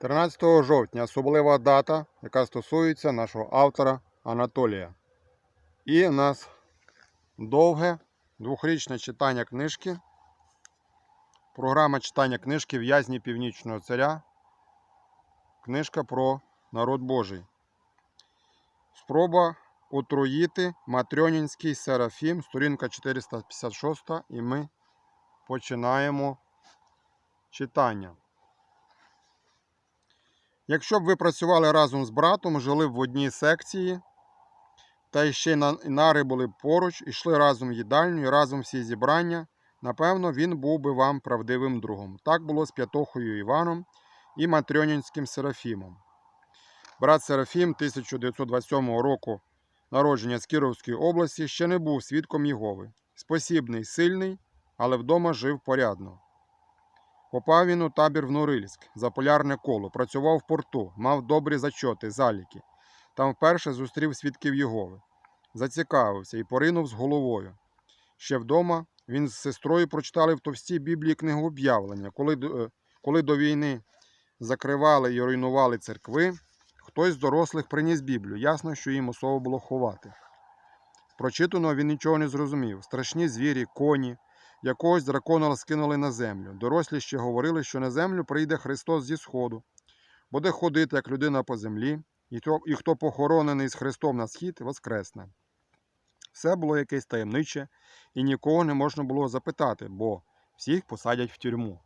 13 жовтня особлива дата, яка стосується нашого автора Анатолія. І у нас довге двохрічне читання книжки. Програма читання книжки В'язні Північного Царя. Книжка про народ Божий. Спроба отруїти Матрьонінський Серафім, сторінка 456, і ми починаємо читання. Якщо б ви працювали разом з братом, жили б в одній секції, та ще й на- нари були б поруч, йшли разом в їдальню і разом всі зібрання, напевно, він був би вам правдивим другом. Так було з П'ятохою Іваном і Матрьонінським Серафімом. Брат Серафім 1927 року народження з Кіровської області ще не був свідком Єгови. Спосібний, сильний, але вдома жив порядно. Попав він у табір в Норильськ за полярне коло, працював в порту, мав добрі зачоти, заліки. Там вперше зустрів свідків Єгови. Зацікавився і поринув з головою. Ще вдома він з сестрою прочитали в товстій Біблії книгу об'явлення. Коли, е, коли до війни закривали і руйнували церкви, хтось з дорослих приніс Біблію. Ясно, що їм особо було ховати. Прочитаного він нічого не зрозумів. Страшні звірі, коні, якогось дракона скинули на землю. Дорослі ще говорили, що на землю прийде Христос зі сходу, буде ходити як людина по землі, і, то, і хто похоронений з Христом на схід, воскресне. Все було якесь таємниче, і нікого не можна було запитати, бо всіх посадять в тюрму.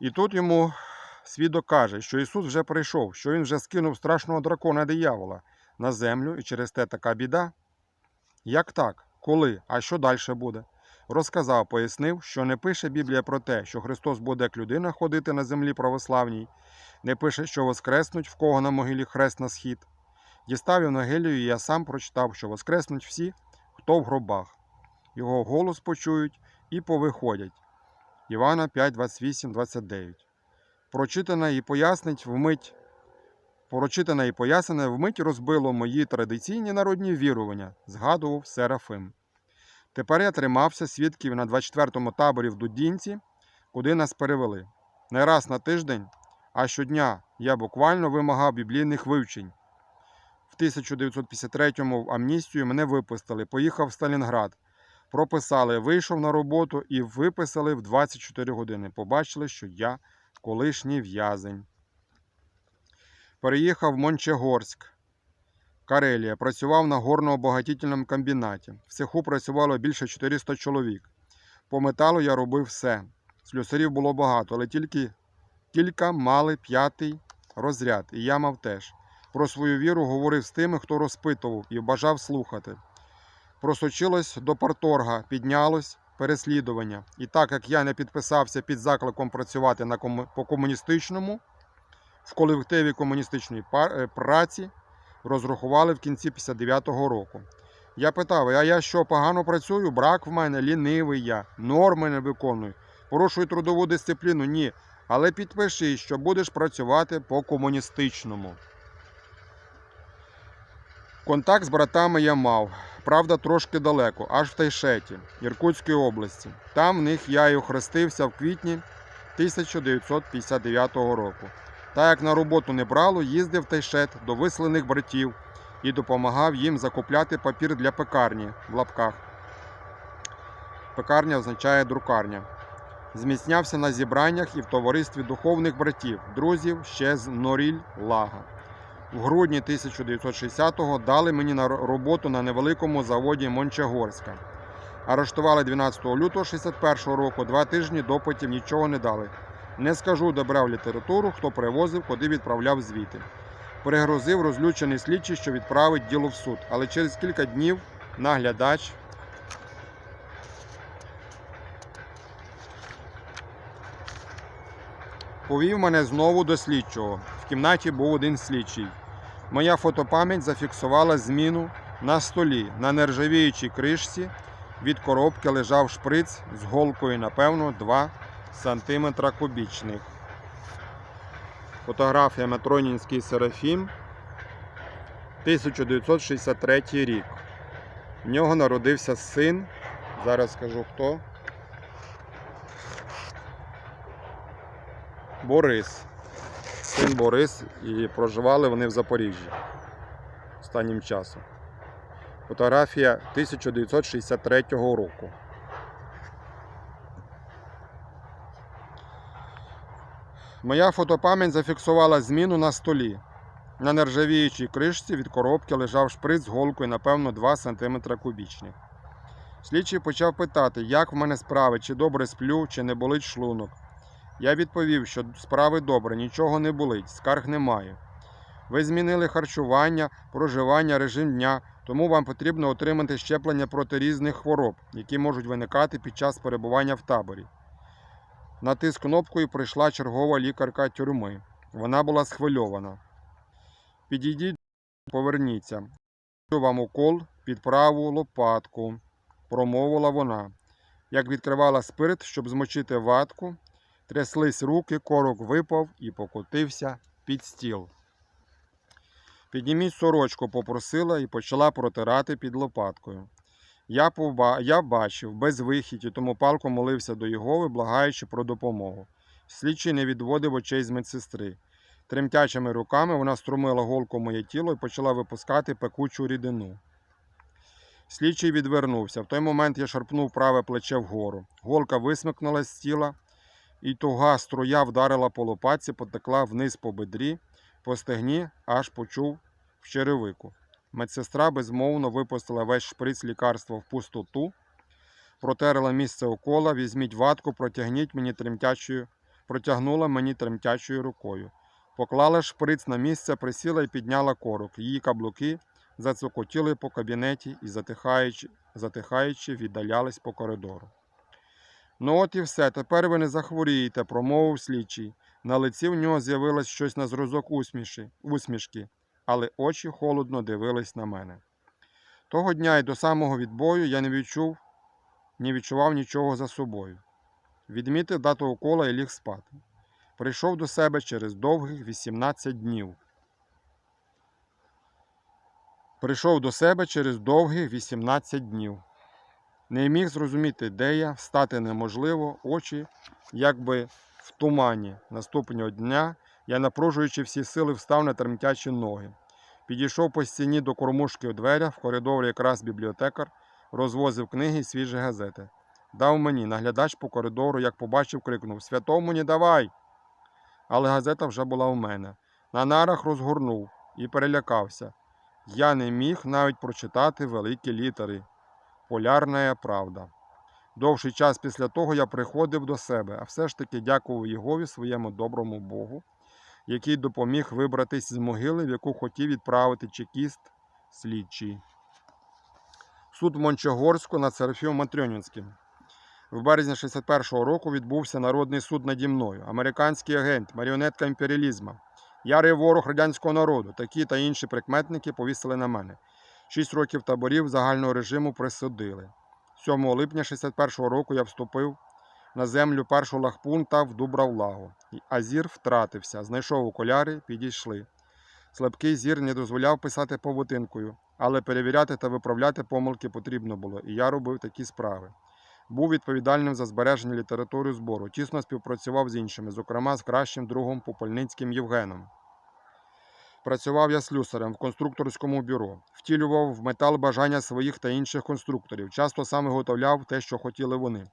І тут йому свідок каже, що Ісус вже прийшов, що Він вже скинув страшного дракона диявола на землю, і через те така біда. Як так? Коли? А що далі буде? Розказав, пояснив, що не пише Біблія про те, що Христос буде як людина ходити на землі православній, не пише, що воскреснуть, в кого на могилі хрест на схід. Дістав Євангелію, і я сам прочитав, що воскреснуть всі, хто в гробах. Його голос почують і повиходять. Івана 5, 28, 29. Прочитане і пояснить вмить. Прочитане і пояснене вмить розбило мої традиційні народні вірування, згадував Серафим. Тепер я тримався свідків на 24-му таборі в Дудінці, куди нас перевели. Не раз на тиждень, а щодня я буквально вимагав біблійних вивчень. В 1953-му в амністію мене випустили, поїхав в Сталінград. Прописали, вийшов на роботу і виписали в 24 години. Побачили, що я колишній в'язень. Переїхав в Мончегорськ, Карелія. Працював на горно-обогатительному комбінаті. В цеху працювало більше 400 чоловік. По металу я робив все. Слюсарів було багато, але тільки кілька мали п'ятий розряд, і я мав теж. Про свою віру говорив з тими, хто розпитував і бажав слухати. Просочилось до парторга, піднялось переслідування. І так як я не підписався під закликом працювати на кому- по комуністичному, в колективі комуністичної пар- е, праці розрахували в кінці 59-го року. Я питав: а я що погано працюю? Брак в мене, лінивий я, норми не виконую, порушую трудову дисципліну? Ні. Але підпиши, що будеш працювати по комуністичному. Контакт з братами я мав. Правда, трошки далеко, аж в Тайшеті, Іркутської області. Там в них я й охрестився в квітні 1959 року. Та як на роботу не брало, їздив Тайшет до висланих братів і допомагав їм закупляти папір для пекарні в лапках. Пекарня означає друкарня. Зміцнявся на зібраннях і в товаристві духовних братів, друзів ще з Норіль Лага. В грудні 1960-го дали мені на роботу на невеликому заводі Мончегорська. Арештували 12 лютого 61-го року, два тижні допитів нічого не дали. Не скажу, де брав літературу, хто привозив, куди відправляв звіти. Перегрозив розлючений слідчий, що відправить діло в суд, але через кілька днів наглядач повів мене знову до слідчого. В кімнаті був один слідчий. Моя фотопам'ять зафіксувала зміну на столі. На нержавіючій кришці від коробки лежав шприц з голкою, напевно, 2 см кубічних. Фотографія Матронінський Серафім. 1963 рік. В нього народився син. Зараз скажу хто. Борис. син Борис, і проживали вони в Запоріжжі останнім часом. Фотографія 1963 року. Моя фотопам'ять зафіксувала зміну на столі. На нержавіючій кришці від коробки лежав шприц з голкою, напевно, 2 см кубічних. Слідчий почав питати, як в мене справи, чи добре сплю, чи не болить шлунок. Я відповів, що справи добре, нічого не болить, скарг немає. Ви змінили харчування, проживання, режим дня, тому вам потрібно отримати щеплення проти різних хвороб, які можуть виникати під час перебування в таборі. Натиск кнопкою прийшла чергова лікарка тюрми. Вона була схвильована. Підійдіть, поверніться. Вам укол під праву лопатку, промовила вона. Як відкривала спирт, щоб змочити ватку, тряслись руки, корок випав і покотився під стіл. Підніміть сорочку, попросила і почала протирати під лопаткою. Я, поба... я бачив безвихідь, і тому палко молився до Єгови, благаючи про допомогу. Слідчий не відводив очей з медсестри. Тремтячими руками вона струмила голку моє тіло і почала випускати пекучу рідину. Слідчий відвернувся. В той момент я шарпнув праве плече вгору. Голка висмикнулась з тіла, і туга струя вдарила по лопатці, потекла вниз по бедрі, по стегні, аж почув в черевику. Медсестра безмовно випустила весь шприц лікарства в пустоту, протерла місце укола, візьміть ватку, протягніть мені тремтячою, протягнула мені тремтячою рукою. Поклала шприц на місце, присіла і підняла корок. Її каблуки зацокотіли по кабінеті і, затихаючи, затихаючи, віддалялись по коридору. Ну от і все, тепер ви не захворієте, промовив слідчий. На лиці в нього з'явилось щось на зразок усмішки, але очі холодно дивились на мене. Того дня і до самого відбою я не відчув, не відчував нічого за собою. Відмітив дату укола і ліг спати. Прийшов до себе через довгих 18 днів. Прийшов до себе через довгих 18 днів. Не міг зрозуміти, де я, встати неможливо, очі якби в тумані. Наступного дня я, напружуючи всі сили, встав на тремтячі ноги. Підійшов по стіні до кормушки у дверях, в коридорі якраз бібліотекар, розвозив книги і свіжі газети. Дав мені, наглядач по коридору, як побачив, крикнув Святому не давай. Але газета вже була у мене. На нарах розгорнув і перелякався. Я не міг навіть прочитати великі літери. Полярна правда. Довший час після того я приходив до себе, а все ж таки дякував Єгові своєму доброму Богу, який допоміг вибратись з могили, в яку хотів відправити чекіст слідчий. Суд в Мончогорську над Серафімом Матрьонінським. В березні 61-го року відбувся народний суд наді мною. Американський агент, маріонетка імперіалізму, ярий ворог радянського народу. Такі та інші прикметники повісили на мене. Шість років таборів загального режиму присудили. 7 липня 61-го року я вступив на землю першого лагпунта в Дубравлагу. А зір втратився. Знайшов окуляри, підійшли. Слабкий зір не дозволяв писати повутинкою, але перевіряти та виправляти помилки потрібно було, і я робив такі справи. Був відповідальним за збереження літератури збору, тісно співпрацював з іншими, зокрема з кращим другом Попольницьким Євгеном. Працював я слюсарем в конструкторському бюро, втілював в метал бажання своїх та інших конструкторів, часто сам виготовляв те, що хотіли вони.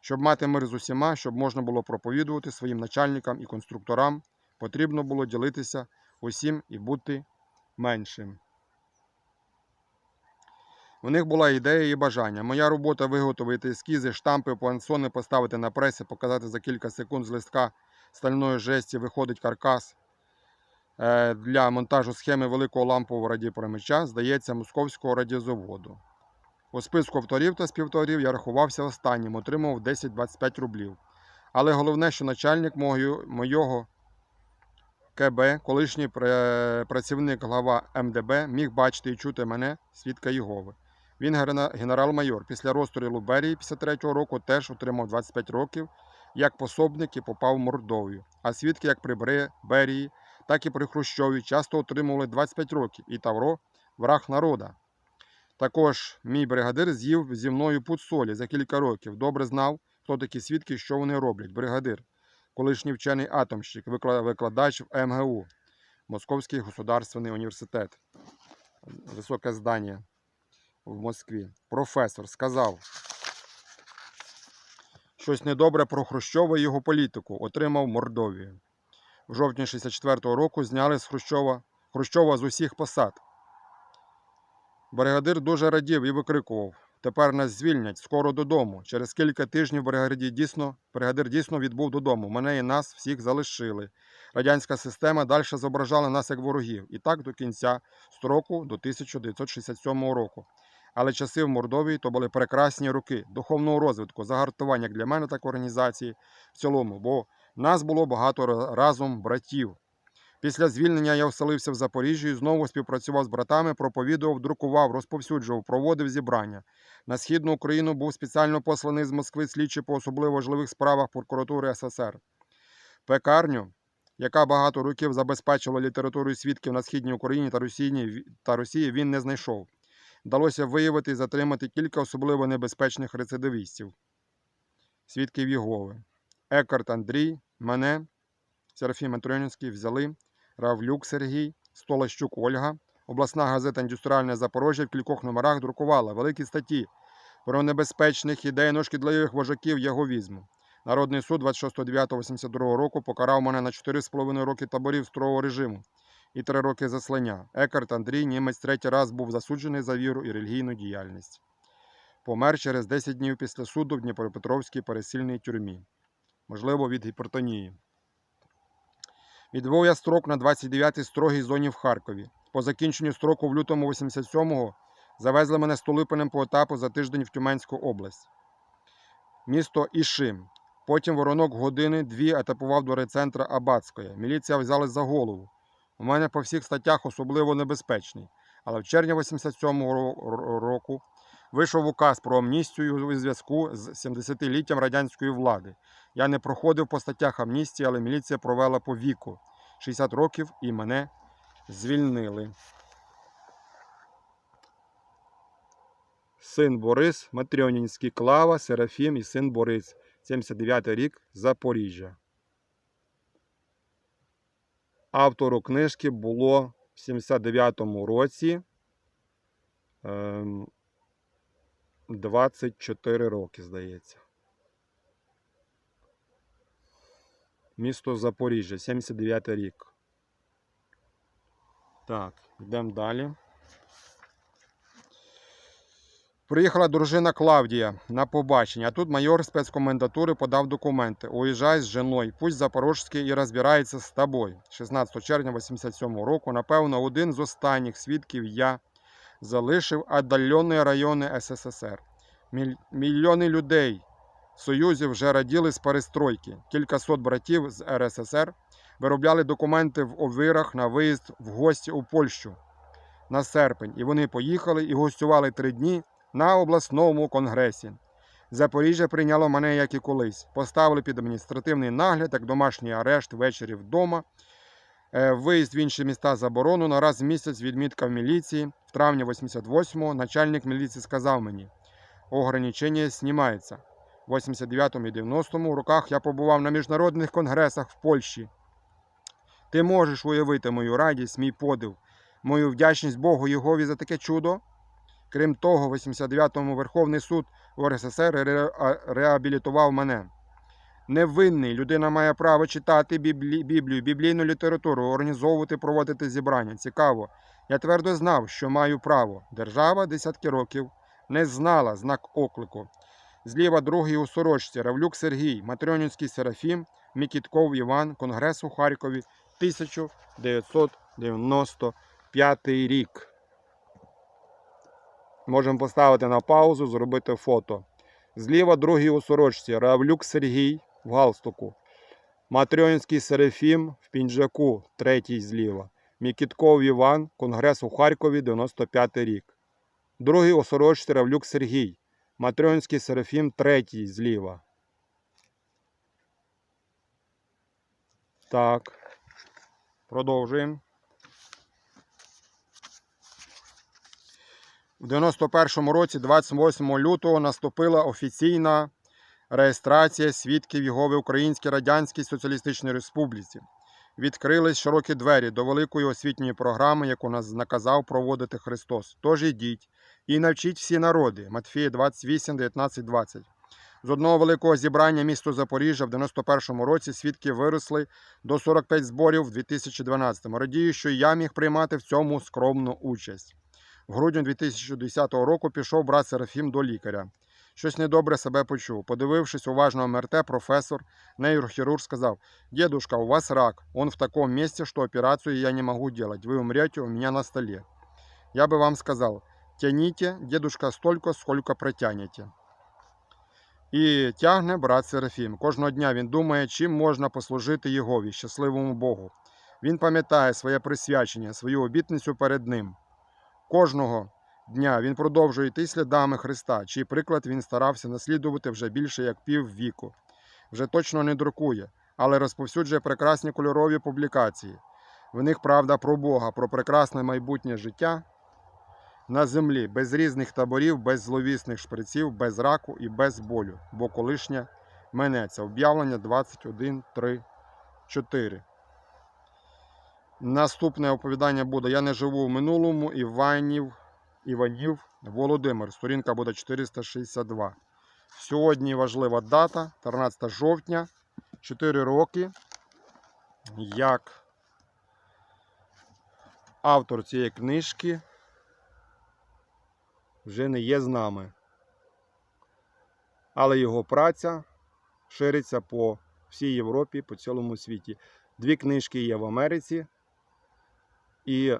Щоб мати мир з усіма, щоб можна було проповідувати своїм начальникам і конструкторам, потрібно було ділитися усім і бути меншим. У них була ідея і бажання. Моя робота виготовити ескізи, штампи, пуансони поставити на пресі, показати за кілька секунд з листка стальної жесті виходить каркас е, для монтажу схеми великого лампового радіопромича, здається, московського радіозаводу. У списку авторів та співавторів я рахувався останнім, отримав 10-25 рублів. Але головне, що начальник мого КБ, колишній працівник глава МДБ, міг бачити і чути мене, свідка Єгови. Він генерал-майор. Після розстрілу Берії 53-го року теж отримав 25 років як пособник і попав в Мордовію. А свідки як при Берії, так і при Хрущові часто отримували 25 років. І Тавро враг народа. Також мій бригадир з'їв зі мною пуд солі за кілька років. Добре знав, хто такі свідки, що вони роблять. Бригадир. колишній вчений атомщик, викла- викладач в МГУ, Московський государственний університет. Високе здання в Москві. Професор сказав, щось недобре про Хрущова і його політику. Отримав Мордовію. В жовтні 64-го року зняли з Хрущова, Хрущова з усіх посад. Бригадир дуже радів і викрикував: Тепер нас звільнять, скоро додому. Через кілька тижнів бригадир дійсно, бригадир дійсно відбув додому. Мене і нас всіх залишили. Радянська система далі зображала нас як ворогів. І так до кінця строку до 1967 року. Але часи в Мордовії то були прекрасні роки духовного розвитку, загартування як для мене, так організації в цілому, бо нас було багато разом братів. Після звільнення я вселився в Запоріжжі і знову співпрацював з братами, проповідував, друкував, розповсюджував, проводив зібрання. На східну Україну був спеціально посланий з Москви слідчий по особливо важливих справах прокуратури СССР. Пекарню, яка багато років забезпечила літературу свідків на східній Україні та Росії, та Росії, він не знайшов. Вдалося виявити і затримати кілька особливо небезпечних рецидивістів. Свідків Єгови. Екарт Андрій, мене, Серафім Антронівський взяли, Равлюк Сергій, Столащук Ольга. Обласна газета «Індустріальне Запорожжя» в кількох номерах друкувала великі статті про небезпечних ідейно шкідливих вожаків яговізму. Народний суд 26.09.82 року покарав мене на 4,5 роки таборів строгого режиму і 3 роки заслання. Екарт Андрій, німець третій раз був засуджений за віру і релігійну діяльність. Помер через 10 днів після суду в Дніпропетровській пересильній тюрмі. Можливо, від гіпертонії. Відбув я строк на 29-й строгій зоні в Харкові. По закінченню строку в лютому 87-го завезли мене Столипинем по етапу за тиждень в Тюменську область. Місто Ішим. Потім воронок години дві етапував до райцентра Абацької. Міліція взялась за голову. У мене по всіх статтях особливо небезпечний. Але в червні 87-го ро- ро- року вийшов указ про амністію у зв'язку з 70-літтям радянської влади. Я не проходив по статтях амністії, але міліція провела по віку 60 років і мене звільнили. Син Борис, Матрьонінський, Клава, Серафім і син Борис. 79 рік, Запоріжжя. Автору книжки було в 79-му році ем, 24 роки, здається. Місто Запоріжжя, 79 рік. Так, йдемо далі. Приїхала дружина Клавдія на побачення. А тут майор спецкомендатури подав документи. Уїжджай з женою, пусть Запорожський і розбирається з тобою. 16 червня 87 року, напевно, один з останніх свідків я залишив віддалені райони СССР. Мільйони людей Союзі вже раділи з перестройки. Кількасот братів з РССР виробляли документи в овирах на виїзд в гості у Польщу на серпень. І вони поїхали і гостювали три дні на обласному конгресі. Запоріжжя прийняло мене, як і колись. Поставили під адміністративний нагляд, як домашній арешт ввечері вдома. Е, Виїзд в інші міста заборону на раз в місяць відмітка в міліції. В травні 88-го начальник міліції сказав мені, ограничення знімається. В 89-му і 90-му роках я побував на міжнародних конгресах в Польщі. Ти можеш уявити мою радість, мій подив, мою вдячність Богу Єгові за таке чудо. Крім того, в 89-му Верховний суд УРСР ре- реабілітував мене. Невинний людина має право читати біблі... Біблію, біблійну літературу, організовувати, проводити зібрання. Цікаво. Я твердо знав, що маю право. Держава десятки років не знала знак оклику. Зліва другий у сорочці Равлюк Сергій, Матрьонівський Серафім, Мікітков Іван, Конгрес у Харкові, 1995 рік. Можемо поставити на паузу, зробити фото. Зліва другий у сорочці Равлюк Сергій в галстуку. Матрьонський Серафім в пінжаку, третій зліва. Мікітков Іван, Конгрес у Харкові, 95 рік. Другий у сорочці Равлюк Сергій. Матрьонський Серафім, третій зліва. Так. Продовжуємо. В 91-му році, 28 лютого, наступила офіційна реєстрація свідків Єгови Українській Радянській Соціалістичній Республіці. Відкрились широкі двері до великої освітньої програми, яку нас наказав проводити Христос. Тож ідіть і навчіть всі народи. Матфія 28, 19, 20. З одного великого зібрання місто Запоріжжя в 91-му році свідки виросли до 45 зборів в 2012-му. Радію, що я міг приймати в цьому скромну участь. В грудні 2010 року пішов брат Серафім до лікаря. Щось недобре себе почув. Подивившись уважно МРТ, професор, нейрохирург сказав, «Дедушка, у вас рак. Он в таком месте, что операцию я не могу делать. Вы умрете у меня на столе». Я бы вам сказал, тяните, дедушка, столько, сколько протянете. І тягне брат Серафім. Кожного дня він думає, чим можна послужити Єгові, щасливому Богу. Він пам'ятає своє присвячення, свою обітницю перед ним. Кожного дня він продовжує йти слідами Христа, чий приклад він старався наслідувати вже більше як пів віку. Вже точно не друкує, але розповсюджує прекрасні кольорові публікації. В них правда про Бога, про прекрасне майбутнє життя на землі, без різних таборів, без зловісних шприців, без раку і без болю, бо колишнє минеться. Об'явлення 21, 3, 4. Наступне оповідання буде Я не живу в минулому Іванів, Іванів Володимир. Сторінка буде 462. Сьогодні важлива дата, 13 жовтня, 4 роки. Як автор цієї книжки вже не є з нами. Але його праця шириться по всій Європі, по цілому світі. Дві книжки є в Америці. І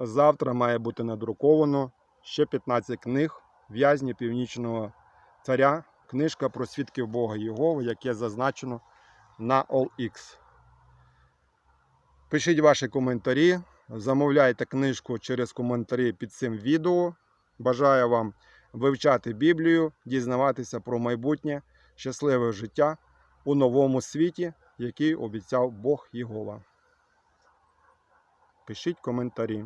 завтра має бути надруковано ще 15 книг в'язні Північного царя. Книжка про свідків Бога Єгови, яке зазначено на OLX. Пишіть ваші коментарі, замовляйте книжку через коментарі під цим відео. Бажаю вам вивчати Біблію, дізнаватися про майбутнє, щасливе життя у новому світі, який обіцяв Бог Єгова. Пишіть коментарі.